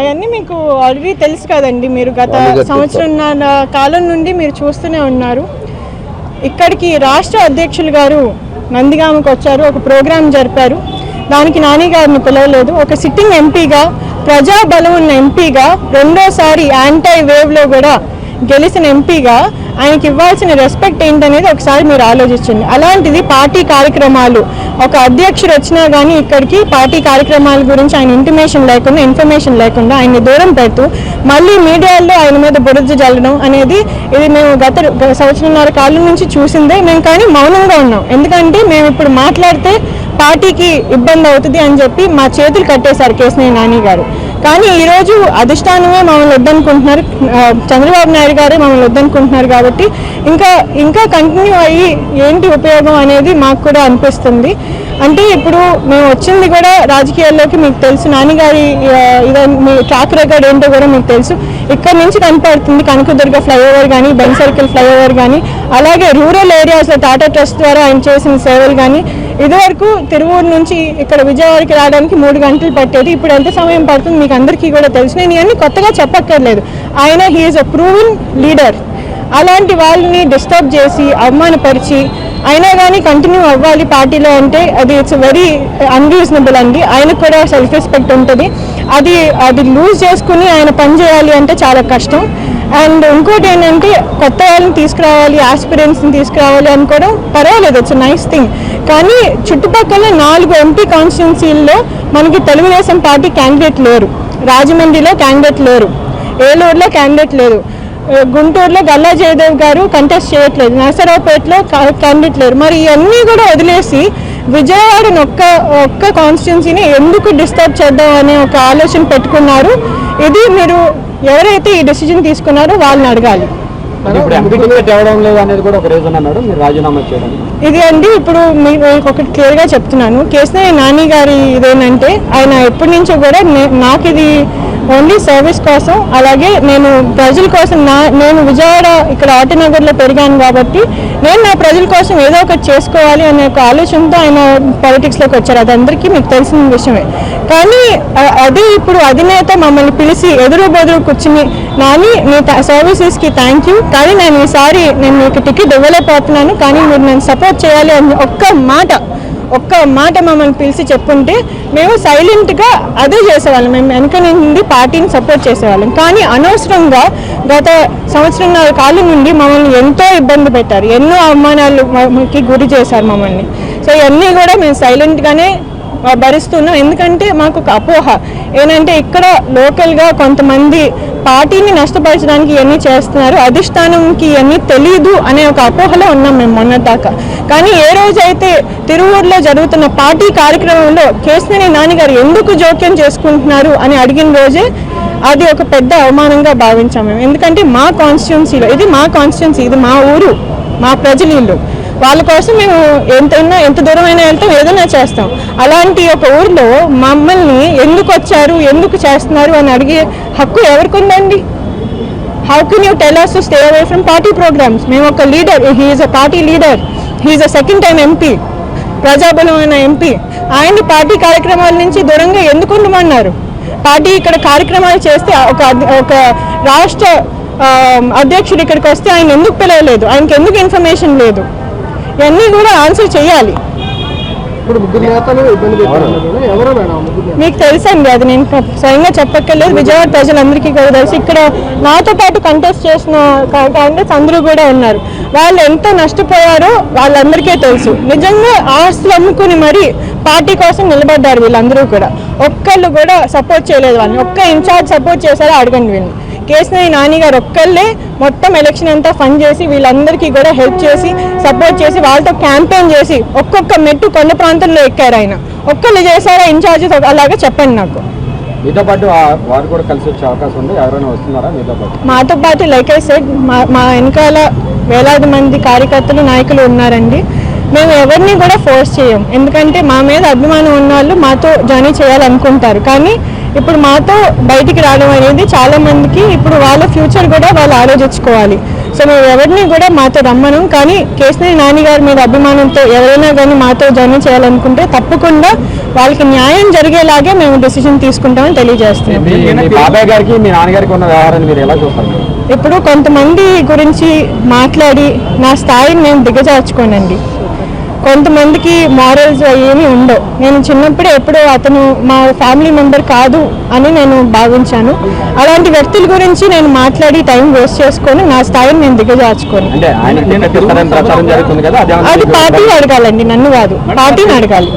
అవన్నీ మీకు ఆల్రెడీ తెలుసు కదండి. మీరు గత సంవత్సరం కాలం నుండి మీరు చూస్తూనే ఉన్నారు. ఇక్కడికి రాష్ట్ర అధ్యక్షులు గారు నందిగామకు వచ్చారు. ఒక ప్రోగ్రాం జరిపారు. దానికి నాని గారిని పిలవలేదు. ఒక సిట్టింగ్ ఎంపీగా ప్రజాబలం ఉన్న ఎంపీగా రెండోసారి యాంటీ వేవ్లో కూడా గెలిచిన ఎంపీగా ఆయనకి ఇవ్వాల్సిన రెస్పెక్ట్ ఏంటనేది ఒకసారి మీరు ఆలోచించండి. అలాంటిది పార్టీ కార్యక్రమాలు ఒక అధ్యక్షుడు వచ్చినా కానీ ఇక్కడికి పార్టీ కార్యక్రమాల గురించి ఆయన ఇంటిమేషన్ లేకుండా ఇన్ఫర్మేషన్ లేకుండా ఆయన్ని దూరం పెడుతూ మళ్ళీ మీడియాలో ఆయన మీద బురద జల్లడం అనేది ఇది మేము గత సంవత్సరంన్నర కాలం నుంచి చూసిందే. మేము కానీ మౌనంగా ఉన్నాం. ఎందుకంటే మేము ఇప్పుడు మాట్లాడితే పార్టీకి ఇబ్బంది అవుతుంది అని చెప్పి మా చేతులు కట్టేశారు కేసినేని నాని గారు. కానీ ఈరోజు అధిష్టానమే మమ్మల్ని వద్దనుకుంటున్నారు. చంద్రబాబు నాయుడు గారే మమ్మల్ని వద్దనుకుంటున్నారు కాబట్టి ఇంకా ఇంకా కంటిన్యూ అయ్యి ఏంటి ఉపయోగం అనేది మాకు కూడా అనిపిస్తుంది. అంటే ఇప్పుడు మేము వచ్చింది కూడా రాజకీయాల్లోకి మీకు తెలుసు. నాన్నగారి ఇదే మీ ట్రాక్ రికార్డ్ ఏంటో కూడా మీకు తెలుసు. ఇక్కడ నుంచి కనపడుతుంది కనకదుర్గ ఫ్లైఓవర్ కానీ బెన్ సర్కిల్ ఫ్లైఓవర్ కానీ అలాగే రూరల్ ఏరియాస్లో టాటా ట్రస్ట్ ద్వారా ఆయన చేసిన సేవలు కానీ ఇదివరకు తిరువూరు నుంచి ఇక్కడ విజయవాడకి రావడానికి మూడు గంటలు పట్టేది. ఇప్పుడు ఎంత సమయం పడుతుంది మీకు అందరికీ కూడా తెలుసు. నేను ఇవన్నీ కొత్తగా చెప్పక్కర్లేదు. ఆయన హీఈస్ అ ప్రూవెన్ లీడర్ అలాంటి వాళ్ళని డిస్టర్బ్ చేసి అవమానపరిచి అయినా కానీ కంటిన్యూ అవ్వాలి పార్టీలో అంటే అది ఇట్స్ వెరీ అన్రీజనబుల్ అండి. ఆయనకు కూడా సెల్ఫ్ రెస్పెక్ట్ ఉంటుంది. అది అది లూజ్ చేసుకుని ఆయన పని చేయాలి అంటే చాలా కష్టం. అండ్ ఇంకోటి ఏంటంటే కొత్త వాళ్ళని తీసుకురావాలి ఆస్పిరెంట్స్ని తీసుకురావాలి అనుకోవడం పర్వాలేదు. ఇట్స్ నైస్ థింగ్ కానీ చుట్టుపక్కల నాలుగు ఎంపీ కాన్స్టిట్యున్సీల్లో మనకి తెలుగుదేశం పార్టీ క్యాండిడేట్ లేరు. రాజమండ్రిలో క్యాండిడేట్ లేరు. ఏలూరులో క్యాండిడేట్ లేరు. గుంటూరులో గల్లా జయదేవ్ గారు కంటెస్ట్ చేయట్లేదు. నరసరావుపేటలో కా- క్యాండిడేట్ లేరు మరి ఇవన్నీ కూడా వదిలేసి విజయవాడని ఒక్క ఒక్క కాన్స్టిట్యున్సీని ఎందుకు డిస్టర్బ్ చేద్దాం అనే ఒక ఆలోచన పెట్టుకున్నారు. ఇది మీరు ఎవరైతే ఈ డెసిజన్ తీసుకున్నారో వాళ్ళని అడగాలి. ఇది అండి ఇప్పుడు మీకు ఒకటి క్లియర్గా చెప్తున్నాను. కేసీఆర్ నాని గారి ఇదేంటంటే ఆయన ఎప్పటి నుంచో కూడా నాకు ఇది ఓన్లీ సర్వీస్ కోసం అలాగే నేను ప్రజల కోసం నా నేను విజయవాడ ఇక్కడ ఆటనగర్లో పెరిగాను కాబట్టి నేను నా ప్రజల కోసం ఏదో ఒకటి చేసుకోవాలి అనే ఒక ఆలోచనతో ఆయన పాలిటిక్స్లోకి వచ్చారు. అది అందరికీ మీకు తెలిసిన విషయమే. కానీ అదే ఇప్పుడు అధినేత మమ్మల్ని పిలిచి ఎదురు బెదురు కూర్చుని నాని మీ సర్వీసెస్కి థ్యాంక్ యూ కానీ నేను ఈసారి నేను మీకు టికెట్ ఇవ్వలేకపోతున్నాను. కానీ మీరు నేను సపోర్ట్ చేయాలి అని ఒక్క మాట ఒక్క మాట మమ్మల్ని పిలిచి చెప్పుంటే మేము సైలెంట్గా అదే చేసేవాళ్ళం. మేము వెనక నుండి పార్టీని సపోర్ట్ చేసేవాళ్ళం. కానీ అనవసరంగా గత సంవత్సరంన్నర కాలం నుండి మమ్మల్ని ఎంతో ఇబ్బంది పెట్టారు. ఎన్నో అవమానాలు మమ్మల్ని గురి చేశారు మమ్మల్ని. సో ఇవన్నీ కూడా మేము సైలెంట్గానే భరిస్తున్నాం. ఎందుకంటే మాకు ఒక అపోహ. ఏంటంటే ఇక్కడ లోకల్గా కొంతమంది పార్టీని నష్టపరచడానికి ఇవన్నీ చేస్తున్నారు. అధిష్టానంకి ఇవన్నీ తెలియదు అనే ఒక అపోహలో ఉన్నాం మేము మొన్నదాకా కానీ ఏ రోజైతే తిరువూరులో జరుగుతున్న పార్టీ కార్యక్రమంలో కేసినేని నాన్నగారు ఎందుకు జోక్యం చేసుకుంటున్నారు అని అడిగిన రోజే అది ఒక పెద్ద అవమానంగా భావించాం మేము. ఎందుకంటే మా కాన్స్టిట్యున్సీలో ఇది మా కాన్స్టిట్యున్సీ ఇది మా ఊరు మా ప్రజలు ఇల్లు వాళ్ళ కోసం మేము ఎంతైనా ఎంత దూరమైనా వెళ్తాం ఏదైనా చేస్తాం. అలాంటి ఒక ఊరిలో మమ్మల్ని ఎందుకు వచ్చారు ఎందుకు చేస్తున్నారు అని అడిగే హక్కు ఎవరికి ఉందండి how can you tell us to stay away from party programmes మేము ఒక leader he is a party leader he is a second time MP ప్రజాబలమైన MP ఆయన్ని పార్టీ కార్యక్రమాల నుంచి దూరంగా ఎందుకు ఉండమన్నారు? పార్టీ ఇక్కడ కార్యక్రమాలు చేస్తే ఒక ఒక రాష్ట్ర అధ్యక్షుడు ఇక్కడికి వస్తే ఆయన ఎందుకు పిలవలేదు? ఆయనకి ఎందుకు ఇన్ఫర్మేషన్ లేదు? ఇవన్నీ కూడా ఆన్సర్ చేయాలి. మీకు తెలుసండి అది నేను స్వయంగా చెప్పక్కర్లేదు. విజయవాడ ప్రజలందరికీ కూడా తెలుసు. ఇక్కడ నాతో పాటు కంటెస్ట్ చేసిన కాంగ్రెస్ అందరూ కూడా ఉన్నారు. వాళ్ళు ఎంత నష్టపోయారో వాళ్ళందరికీ తెలుసు. నిజంగా ఆస్తులు అమ్ముకుని మరి పార్టీ కోసం నిలబడ్డారు వీళ్ళందరూ కూడా. ఒక్కళ్ళు కూడా సపోర్ట్ చేయలేదు వాళ్ళని. ఒక్క ఇన్ఛార్జ్ సపోర్ట్ చేశారో అడగండి వీళ్ళని. కేసీఆర్ నాని గారు ఒక్కళ్ళే మొత్తం ఎలక్షన్ అంతా ఫండ్ చేసి వీళ్ళందరికీ కూడా హెల్ప్ చేసి సపోర్ట్ చేసి వాళ్ళతో క్యాంపెయిన్ చేసి ఒక్కొక్క మెట్టు కొండ ప్రాంతంలో ఎక్కారు ఆయన. ఒక్కళ్ళు చేశారా ఇన్ఛార్జెస్ అలాగా చెప్పండి నాకు. మీతో పాటు వారు కూడా కలిసి వచ్చే అవకాశం ఉంది. ఎవరైనా వస్తున్నారా మీతో పాటు? మాతో పాటు లైక్ ఐ సెడ్ మా మా వెనకాల వేలాది మంది కార్యకర్తలు నాయకులు ఉన్నారండి. మేము ఎవరిని కూడా ఫోర్స్ చేయం. ఎందుకంటే మా మీద అభిమానం ఉన్న వాళ్ళు మాతో జర్నీ చేయాలనుకుంటారు. కానీ ఇప్పుడు మాతో బయటికి రావడం అనేది చాలా మందికి ఇప్పుడు వాళ్ళ ఫ్యూచర్ కూడా వాళ్ళు ఆలోచించుకోవాలి. సో మేము ఎవరిని కూడా మాతో రమ్మను కానీ కేసీఆర్ నాని గారి మీద అభిమానంతో ఎవరైనా కానీ మాతో జాయిన్ చేయాలనుకుంటే తప్పకుండా వాళ్ళకి న్యాయం జరిగేలాగే మేము డెసిషన్ తీసుకుంటామని తెలియజేస్తున్నాం? ఇప్పుడు కొంతమంది గురించి మాట్లాడి నా స్థాయిని నేను దిగజార్చుకోనండి. కొంతమందికి మారల్స్ ఏమీ ఉండవు. నేను చిన్నప్పుడే ఎప్పుడో అతను మా ఫ్యామిలీ మెంబర్ కాదు అని నేను భావించాను. అలాంటి వ్యక్తుల గురించి నేను మాట్లాడి టైం వేస్ట్ చేసుకొని నా స్థాయిని నేను దిగజార్చుకోను. అది పార్టీని అడగాలండి నన్ను కాదు. పార్టీని అడగాలి.